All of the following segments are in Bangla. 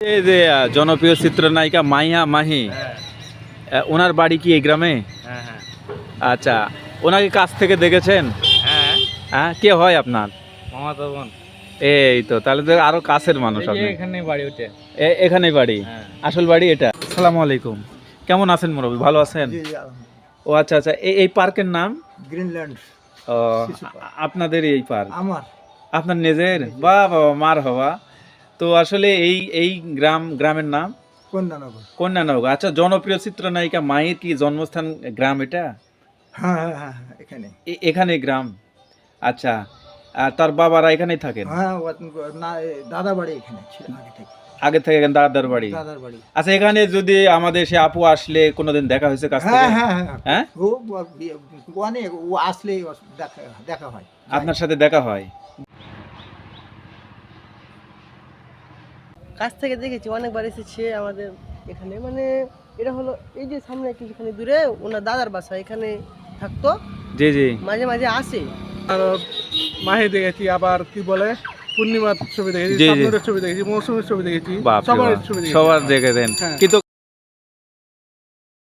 এই যে জনপ্রিয় চিত্রনায়িকা মাইয়া মাহি। হ্যাঁ। ওনার বাড়ি কি এই গ্রামে? হ্যাঁ হ্যাঁ। আচ্ছা ওনাকে কাছ থেকে দেখেছেন? হ্যাঁ। কে হয় আপনার? মামাতো বোন। এই তো তাহলে তো আরও কাছের মানুষ আপনি। এখানে বাড়ি আসল বাড়ি এটা? আসসালামু আলাইকুম। কেমন আছেন মুরব্বী? ভালো আছেন? ও আচ্ছা আচ্ছা এই এই পার্কের নাম? গ্রিনল্যান্ড। ও, আপনাদের এই পার্ক? আমার। আপনার নিজের? বা বাবা মার হওয়া। তো আসলে এই এই গ্রাম গ্রামের নাম? কন্যানগর। কন্যানগর। আচ্ছা জনপ্রিয় চিত্রনায়িকা মায়ের কি জন্মস্থান গ্রাম এটা? হ্যাঁ হ্যাঁ হ্যাঁ হ্যাঁ, এখানে। এখানে গ্রাম? আচ্ছা আর তার বাবারা এখানেই থাকেন? হ্যাঁ না এ, দাদা বাড়ি এখানে ছিল আগে থেকে। আগে থেকে এখানে দাদার বাড়ি? দাদার বাড়ি। আচ্ছা এখানে যদি আমাদের সে আপু আসলে কোনোদিন দেখা হয়েছে কাছ হ্যাঁ থেকে? হ্যাঁ হ্যাঁ। ও অনেক দেখা দেখা হয়। আপনার সাথে দেখা হয়? কাছ থেকে দেখেছি অনেকবার এসেছে আমাদের এখানে। মানে এটা হলো এই যে সামনে কিছুখানি দূরে ওনার দাদার বাসা এখানে থাকতো। জি জি। মাঝে মাঝে আসে। মাহে দেখেছি আবার কি বলে পূর্ণিমার ছবি দেখেছি জি, জি। সামনের ছবি দেখেছি মৌসুমের ছবি দেখেছি বাপ রে সবার বাপ। ছবি দেখেছি। সবার দেখে দেন। হ্যাঁ। কিন্তু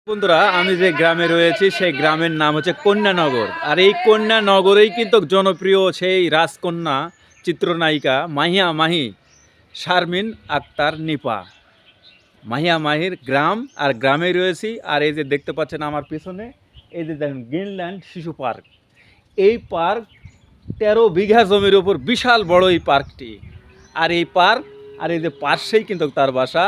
বন্ধুরা আমি যে গ্রামে রয়েছি সেই গ্রামের নাম হচ্ছে কন্যানগর। আর এই কন্যানগরেই কিন্তু জনপ্রিয় সেই রাজকন্যা চিত্রনায়িকা মাহিয়া মাহি। শারমিন আক্তার নিপা। মাহিয়া মাহির গ্রাম আর গ্রামে রয়েছি। আর এই যে দেখতে পাচ্ছেন আমার পিছনে, এই যে দেখেন গ্রিনল্যান্ড শিশু পার্ক। এই পার্ক তেরো বিঘা জমির ওপর বিশাল বড় এই পার্কটি। আর এই পার্ক, আর এই যে পার্শ্বেই কিন্তু তার বাসা।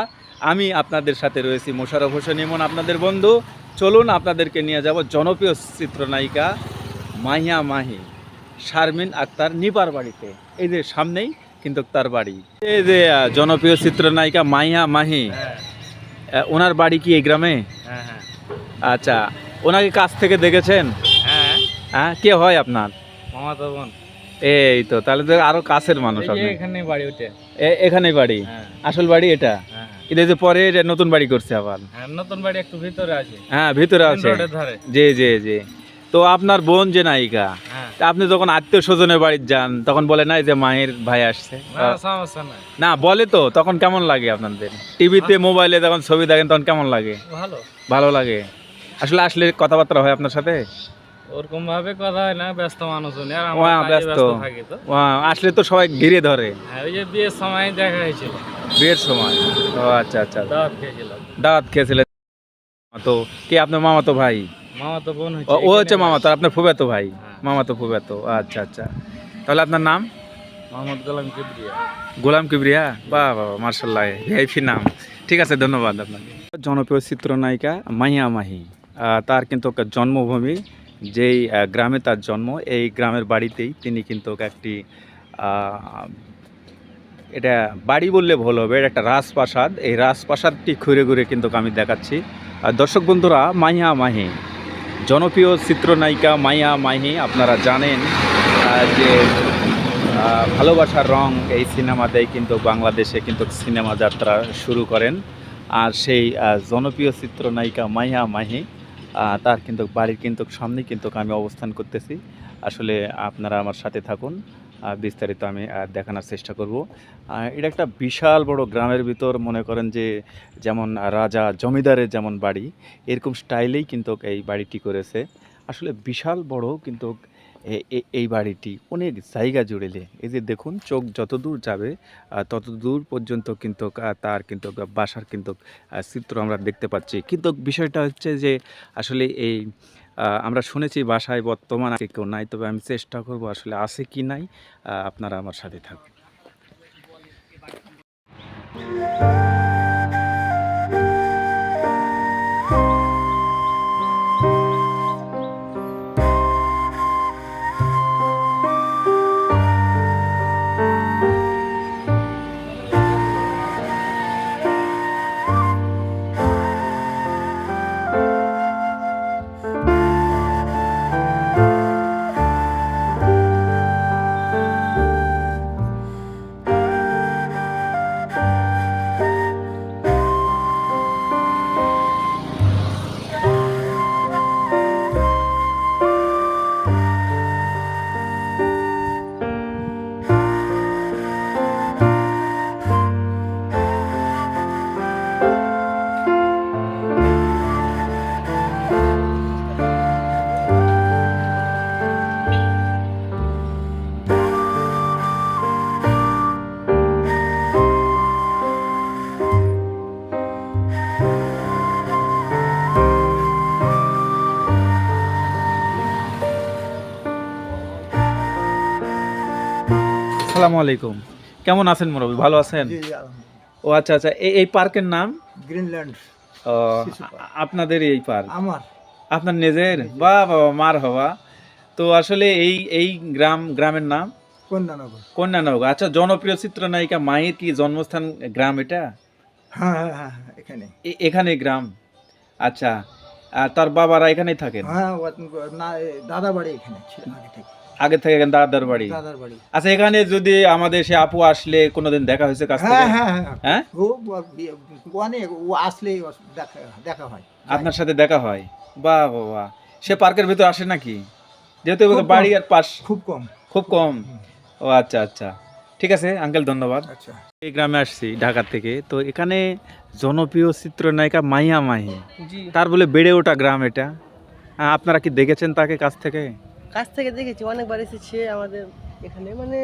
আমি আপনাদের সাথে রয়েছি মোশারফ হোসেন ইমন, আপনাদের বন্ধু। চলুন আপনাদেরকে নিয়ে যাব জনপ্রিয় চিত্রনায়িকা মাহিয়া মাহি, শারমিন আক্তার নিপার বাড়িতে। এই যে সামনেই কিন্তু তার বাড়ি। এই যে জনপ্রিয় চিত্রনায়িকা মাহিয়া মাহি হ্যাঁ। ওনার বাড়ি কি এই গ্রামে? হ্যাঁ হ্যাঁ। আচ্ছা ওনাকে কাছ থেকে দেখেছেন? হ্যাঁ। কে হয় আপনার? মামাতো বোন। এই তো তাহলে তো আরও কাছের মানুষ আপনি। এখানে বাড়ি উঠে এ- এখানেই বাড়ি? আসল বাড়ি এটা? কিন্তু এই যে পরে এটা নতুন বাড়ি করছে আবার। নতুন বাড়ি একটু ভিতরে আছে। হ্যাঁ ভিতরে আছে। জি জি জি। তো আপনার বোন যে নায়িকা হ্যাঁ। আপনি যখন আত্মীয় স্বজনের বাড়ি যান তখন বলে না যে মায়ের ভাই আসছে? না বলে তো তখন কেমন লাগে আপনাদের? টিভিতে মোবাইলে যখন ছবি দেখেন তখন কেমন লাগে? ভালো। ভালো লাগে? আসলে আসলে কথাবার্তা হয় আপনার সাথে? ওরকম ভাবে কথা হয় না ব্যস্ত মানুষ আর আমরা ব্যস্ত। থাকি তো। আসলে তো সবাই ঘিরে ধরে। হ্যাঁ ওই যে বিয়ের সময় দেখা হয়েছিল। বিয়ের সময়? ও আচ্ছা আচ্ছা। দাওয়াত খেয়েছিল। দাওয়াত তো কে আপনার মামাতো ভাই? মামাতো বোন ও হচ্ছে মামাতো আপনার ফুবেতো ভাই? হ্যাঁ। মামাতো ফুবেতো আচ্ছা আচ্ছা। তাহলে আপনার নাম? মোহাম্মদ গোলাম কিবরিয়া। গোলাম কিবরিয়া? বাহ বাবা মার্শাল্লাহ ভিআইপি নাম। ঠিক আছে ধন্যবাদ আপনাকে। জনপ্রিয় চিত্রনায়িকা মাহিয়া মাহি তার কিন্তু জন্মভূমি যেই গ্রামে তার জন্ম এই গ্রামের বাড়িতেই তিনি কিন্তু একটি এটা বাড়ি বললে ভুল হবে এটা একটা রাজপ্রাসাদ। এই রাজপ্রাসাদটি ঘুরে ঘুরে কিন্তু আমি দেখাচ্ছি। আর দর্শক বন্ধুরা মাহিয়া মাহি জনপ্রিয় চিত্রনায়িকা মাইয়া মাহি আপনারা জানেন যে ভালোবাসার রং এই সিনেমাতেই কিন্তু বাংলাদেশে কিন্তু সিনেমা যাত্রা শুরু করেন। আর সেই জনপ্রিয় চিত্রনায়িকা মাইয়া মাহি তার কিন্তু বাড়ির কিন্তু সামনে কিন্তু আমি অবস্থান করতেছি। আসলে আপনারা আমার সাথে থাকুন। বিস্তারিত আমি দেখানোর চেষ্টা করব। এটা একটা বিশাল বড় গ্রামের ভিতর মনে করেন যে, যেমন রাজা জমিদারের যেমন বাড়ি, এরকম স্টাইলেই কিন্তু এই বাড়িটি করেছে। আসলে বিশাল বড় কিন্তু এই বাড়িটি অনেক জায়গা জুড়েলে এই যে দেখুন, চোখ যত দূর যাবে তত দূর পর্যন্ত কিন্তু তার কিন্তু, বাসার কিন্তু চিত্র আমরা দেখতে পাচ্ছি। কিন্তু বিষয়টা হচ্ছে যে, আসলে এই আমরা শুনেছি বাসায় বর্তমান আছে কেউ নাই, তবে আমি চেষ্টা করব আসলে আছে কি নাই আপনারা আমার সাথে থাকুন। আসসালামু আলাইকুম। কেমন আছেন মুরব্বী? ভালো আছেন? ও আচ্ছা আচ্ছা। এই পার্কের নাম? গ্রিনল্যান্ড। ও, আপনাদের এই পার্ক? আমার। আপনার নিজের? বা বাবা মার হওয়া তো আসলে এই এই গ্রাম গ্রামের নাম? কন্যানগর। কন্যানগর। আচ্ছা জনপ্রিয় চিত্রনায়িকা মায়ের কি জন্মস্থান গ্রাম এটা? হ্যাঁ হ্যাঁ হ্যাঁ এখানে। এখানে গ্রাম? আচ্ছা। আর তার বাবারা এখানেই থাকেন? হ্যাঁ দাদা বাড়ি এখানে ছিল আগে থেকে। আগে থেকে দাদার বাড়ি। দাদার বাড়ি। আচ্ছা এখানে যদি আমাদের সে আপু আসলে কোনোদিন দেখা হয়েছে কাছ হ্যাঁ থেকে? হ্যাঁ হ্যাঁ হ্যাঁ। ও ও- অনেক ও আসলেই ওর দেখা দেখা হয়। আপনার সাথে দেখা হয়? বাহ বাহ। সে পার্কের ভিতর আসে নাকি? যেহেতু বাড়ি আর পাশ। খুব কম। খুব কম? ও আচ্ছা আচ্ছা। ঠিক আছে আঙ্কেল ধন্যবাদ। আচ্ছা। এই গ্রামে আসছি ঢাকা থেকে। তো এখানে জনপ্রিয় চিত্রনায়িকা মাইয়া মাহি। তার বলে বেড়ে ওঠা গ্রাম এটা। হ্যাঁ, আপনারা কি দেখেছেন তাকে কাছ থেকে? কাছ থেকে দেখেছি অনেকবার এসেছে আমাদের এখানে। মানে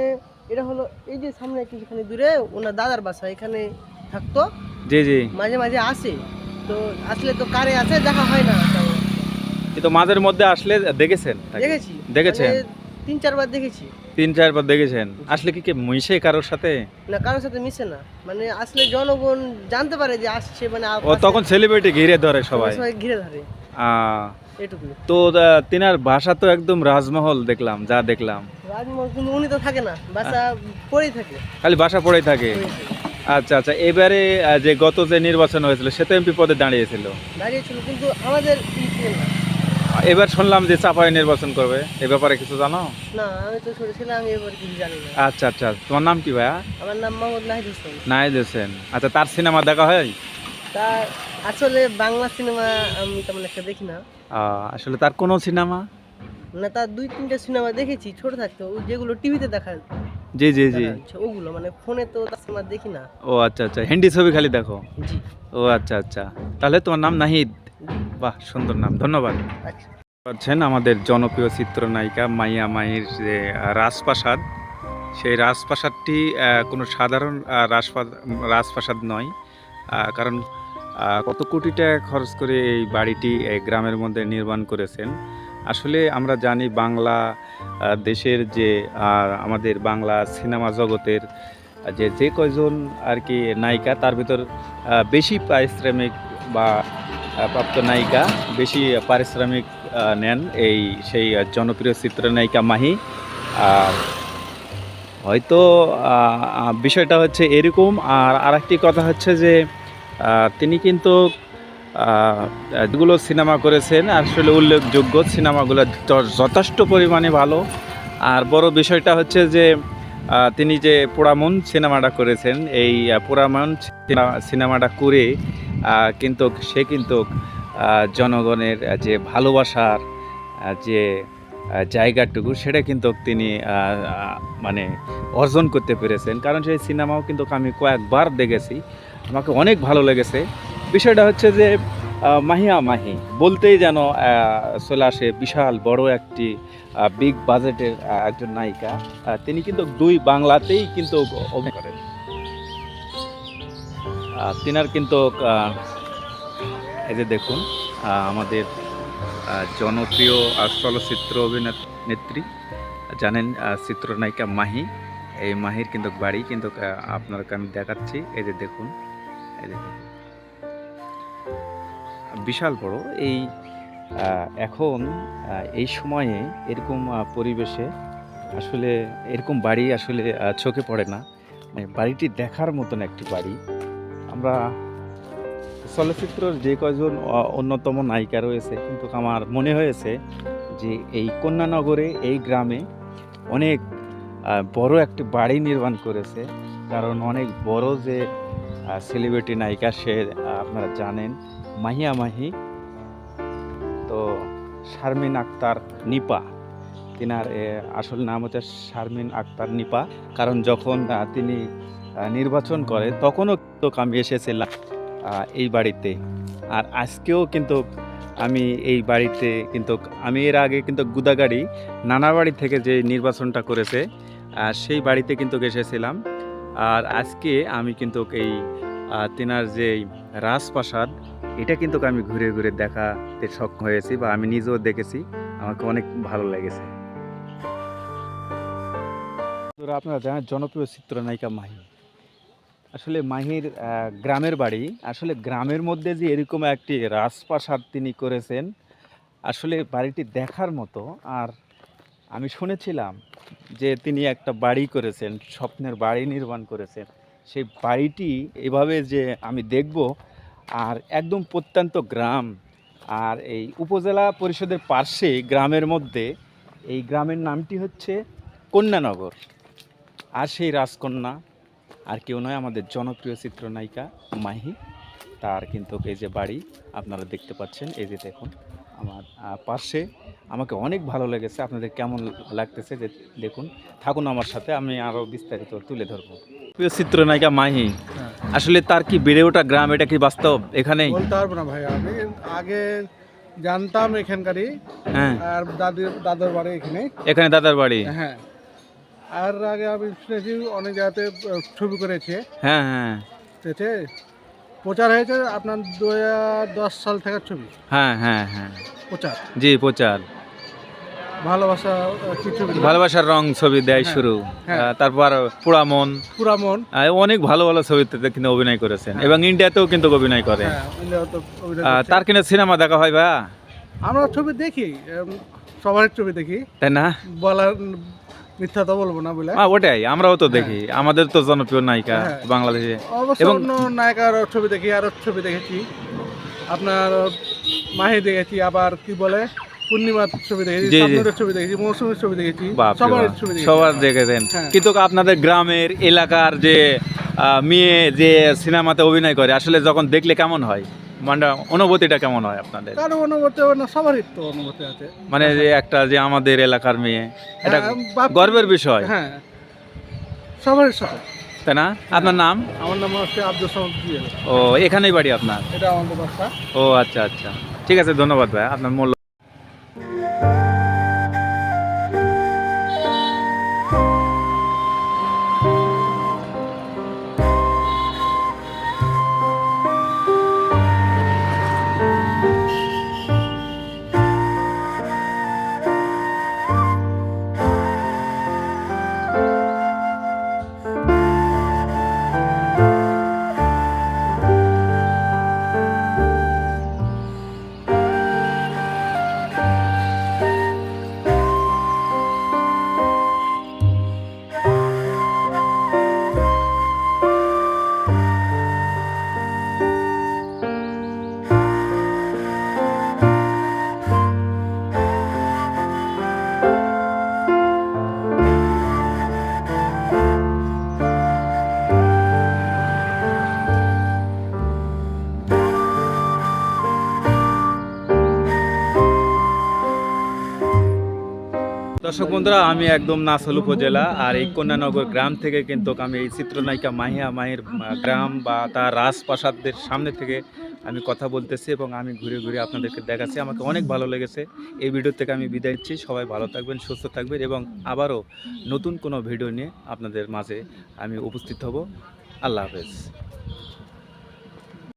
এটা হলো এই যে সামনে কিছুখানি দূরে ওনার দাদার বাসা এখানে থাকতো। জি জি। মাঝে মাঝে আসে। তো আসলে তো কারে আছে দেখা হয় না। কিন্তু মাঝের মধ্যে আসলে দেখেছেন দেখেছি। দেখেছেন? মানে তিন চারবার দেখেছি। তিন চারবার দেখেছেন। আসলে কি কে মিশে কারোর সাথে? না কারোর সাথে মিশে না। মানে আসলে জনগণ জানতে পারে যে আসছে মানে ও তখন সেলিব্রিটি ঘিরে ধরে সবাই। সবাই ঘিরে ধরে। আহ, এটুকু তো তিনার ভাষা তো একদম রাজমহল দেখলাম যা দেখলাম। রাজমহল কিন্তু উনি তো থাকে না বাসা পড়েই থাকে। খালি ভাষা পড়েই থাকে। আচ্ছা আচ্ছা এবারে যে গত যে নির্বাচন হয়েছিল সে তো এমপি পদে দাঁড়িয়েছিল। কিন্তু আমাদের। এবার শুনলাম যে চাপাই নির্বাচন করবে এ ব্যাপারে কিছু জানো? না আমি তো ছোট ছিলাম আমি এবার কিছু জানি না। আচ্ছা আচ্ছা তোমার নাম কি ভাইয়া? আমার নাম মোহাম্মদ নাহিদ হোসেন। আচ্ছা তার সিনেমা দেখা হয়? তা আসলে বাংলা সিনেমা আমি তেমন একটা দেখি না। আসলে তার কোনো সিনেমা? মানে তার দুই তিনটা সিনেমা দেখেছি ছোট থাকতে। যেগুলো টিভিতে দেখা জি জি জি। ওগুলো। মানে ফোনে তো সিনেমা দেখি না। ও আচ্ছা আচ্ছা। হিন্দি ছবি খালি দেখো? জি। ও আচ্ছা আচ্ছা। তাহলে তোমার নাম নাহিদ? বাহ সুন্দর নাম। ধন্যবাদ। আচ্ছা। পাচ্ছেন আমাদের জনপ্রিয় চিত্রনায়িকা মাইয়া মাহির যে রাজপ্রাসাদ। সেই রাজপ্রাসাদটি কোনো সাধারণ রাজপ্রাসাদ নয়। কারণ কত কোটি টাকা খরচ করে এই বাড়িটি গ্রামের মধ্যে নির্মাণ করেছেন? আসলে আমরা জানি বাংলা দেশের যে আমাদের বাংলা সিনেমা জগতের যে যে কয়জন আর কি নায়িকা, তার ভিতর বেশি পারিশ্রমিক বা প্রাপ্ত নায়িকা বেশি পারিশ্রমিক নেন এই সেই জনপ্রিয় চিত্রনায়িকা মাহি। আর হয়তো বিষয়টা হচ্ছে এরকম। আর আরেকটি কথা হচ্ছে যে তিনি কিন্তু যেগুলো সিনেমা করেছেন। আসলে উল্লেখযোগ্য সিনেমাগুলো যথেষ্ট পরিমাণে ভালো। আর বড় বিষয়টা হচ্ছে যে তিনি যে পোড়ামন সিনেমাটা করেছেন, এই পোড়ামন সিনেমাটা করে কিন্তু সে কিন্তু জনগণের যে ভালোবাসার যে জায়গাটুকু, সেটা কিন্তু তিনি মানে অর্জন করতে পেরেছেন। কারণ সেই সিনেমাও কিন্তু আমি কয়েকবার দেখেছি। আমাকে অনেক ভালো লেগেছে। বিষয়টা হচ্ছে যে মাহিয়া মাহি বলতেই যেন চলে আসে বিশাল বড় একটি বিগ বাজেটের একজন নায়িকা। তিনি কিন্তু দুই বাংলাতেই কিন্তু অভিনয় করেন। তিনার কিন্তু এই যে দেখুন আমাদের জনপ্রিয় আহ, চলচ্চিত্র অভিনেত্রী জানেন চিত্রনায়িকা মাহি। এই মাহির কিন্তু বাড়ি কিন্তু আহ, আপনাকে আমি দেখাচ্ছি। এই যে দেখুন বিশাল বড়। এই এখন এই সময়ে এরকম পরিবেশে আসলে এরকম বাড়ি আসলে চোখে পড়ে না। মানে বাড়িটি দেখার মতন একটি বাড়ি। আমরা চলচ্চিত্রের যে কয়জন অন্যতম নায়িকা রয়েছে, কিন্তু আমার মনে হয়েছে যে এই কন্যানগরে, এই গ্রামে অনেক বড় একটি বাড়ি নির্মাণ করেছে। কারণ অনেক বড় যে সেলিব্রিটি নায়িকা সে আপনারা জানেন, মাহিয়া মাহি। তো শারমিন আক্তার নিপা, তিনার আসল নাম হচ্ছে শারমিন আক্তার নিপা। কারণ যখন তিনি নির্বাচন করে, তখনও কিন্তু আমি এসেছিলাম এই বাড়িতে। আর আজকেও কিন্তু আমি এই বাড়িতে কিন্তু, আমি এর আগে কিন্তু গুদাগাড়ি নানা বাড়ি থেকে যে নির্বাচনটা করেছে সেই বাড়িতে কিন্তু এসেছিলাম। আর আজকে আমি কিন্তু এই তেনার যে রাজপ্রাসাদ, এটা কিন্তু আমি ঘুরে ঘুরে দেখাতে সক্ষম হয়েছি বা আমি নিজেও দেখেছি। আমাকে অনেক ভালো লেগেছে। আপনারা জানেন জনপ্রিয় চিত্রনায়িকা মাহি আসলে মাহির গ্রামের বাড়ি। আসলে গ্রামের মধ্যে যে এরকম একটি রাজপ্রাসাদ তিনি করেছেন, আসলে বাড়িটি দেখার মতো। আর আমি শুনেছিলাম যে তিনি একটা বাড়ি করেছেন, স্বপ্নের বাড়ি নির্মাণ করেছেন। সেই বাড়িটি এভাবে যে আমি দেখব, আর একদম প্রত্যন্ত গ্রাম, আর এই উপজেলা পরিষদের পার্শ্বে গ্রামের মধ্যে, এই গ্রামের নামটি হচ্ছে কন্যানগর। আর সেই রাজকন্যা, আর কেউ নয়, আমাদের জনপ্রিয় চিত্রনায়িকা মাহি, তার কিন্তু এই যে বাড়ি, আপনারা দেখতে পাচ্ছেন, এই যে দেখুন। আমার পাশে। আমাকে অনেক ভালো লেগেছে। আপনাদের কেমন লাগতেছে যে দেখুন থাকুন আমার সাথে আমি আরও বিস্তারিত তুলে ধরবো। প্রিয় চিত্রনায়িকা মাহি আসলে তার কি বেড়ে ওঠা গ্রাম এটা কি বাস্তব এখানেই? বলতে পারব না ভাই আমি আগে জানতাম এখানকারই হ্যাঁ। আর দাদির দাদার বাড়ি এখানে এখানে দাদার বাড়ি? হ্যাঁ। আর আগে আমি শুনেছি অনেক জায়গাতে ছবি করেছে। হ্যাঁ হ্যাঁ। ঠিক আছে প্রচার হয়েছে আপনার দু দশ সাল থেকে ছবি? হ্যাঁ হ্যাঁ হ্যাঁ। প্রচার? জি প্রচার। ভালোবাসা কি ছবি? ভালোবাসার রং ছবি দেয় হ্যাঁ, শুরু। হ্যাঁ। তারপর পুরামন। পুরা মন অনেক ভালো ভালো ছবিতে কিন্তু অভিনয় করেছেন। হ্যাঁ। এবং ইন্ডিয়াতেও কিন্তু অভিনয় করে। তার কিনা সিনেমা দেখা হয় ভাইয়া? আমরা ছবি দেখি সবার ছবি দেখি। তাই না? বলার মিথ্যা তো বলব না বলে। আহ, ওটাই আমরাও তো দেখি। আমাদের তো জনপ্রিয় নায়িকা হ্যাঁ। বাংলাদেশে। এবং- অন্য নায়িকার ছবি দেখি আরও ছবি দেখেছি। আপনার মাহি দেখেছি আবার কি বলে পূর্ণিমার ছবি দেখেছি। ছবি দেখেছি মৌসুমীর ছবি দেখেছি সবার ছবি সবার দেখেছেন হ্যাঁ। কিন্তু আপনাদের গ্রামের এলাকার যে মেয়ে যে সিনেমাতে অভিনয় করে আসলে যখন দেখলে কেমন হয়? মানে অনুভূতিটা কেমন হয় আপনাদের? কারও অনুভূতি না সবারই তো অনুভূতি আছে। মানে যে একটা যে আমাদের এলাকার মেয়ে এটা হ্যাঁ, গর্বের বিষয়। হ্যাঁ সবারই সব। তাই না? আপনার নাম? আমার নাম হচ্ছে আব্দুল সামাদ ও এখানেই বাড়ি আপনার? এটা আমাদের বাসা। ও আচ্ছা আচ্ছা। ঠিক আছে ধন্যবাদ ভাই আপনার মূল্য দর্শক বন্ধুরা, আমি একদম নাসল উপজেলা আর এই কন্যানগর গ্রাম থেকে কিন্তু আমি এই চিত্রনায়িকা মাহিয়া মাহির গ্রাম বা তার রাজপ্রাসাদের সামনে থেকে আমি কথা বলতেছি এবং আমি ঘুরে ঘুরে আপনাদেরকে দেখাচ্ছি। আমাকে অনেক ভালো লেগেছে। এই ভিডিও থেকে আমি বিদায় নিচ্ছি। সবাই ভালো থাকবেন, সুস্থ থাকবেন এবং আবারও নতুন কোনো ভিডিও নিয়ে আপনাদের মাঝে আমি উপস্থিত হব। আল্লাহ হাফেজ।